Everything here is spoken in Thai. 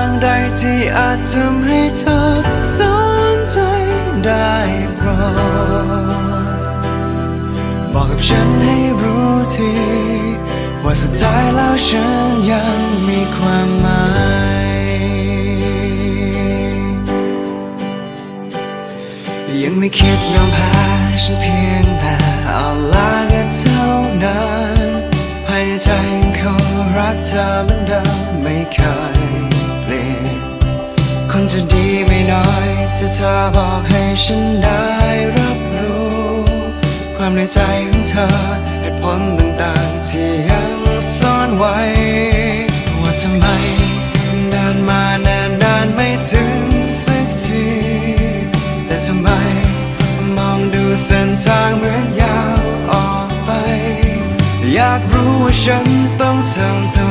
ง ที่อาจทำให้เธอสนใจได้โปรดบอกกับฉันให้รู้ทีว่าสุดท้ายแล้วฉันยังมีความหมายยังไม่คิดยอมแพ้ฉันเพียงแต่เอาลาก็เท่านั้นภายในใจยังคงรักเธอเหมือนเดิมไม่เคย คงจะดีไม่น้อยจะเธอบอกให้ฉันได้รับรู้ ความในใจของเธอเหตุผลต่างๆที่ยังซ่อนไว้ ว่าทำไมเดินมานานนานไม่ถึงสักที แต่ทำไมมองดูเส้นทางเหมือนยาวออกไป อยากรู้ว่าฉันต้องทำตัว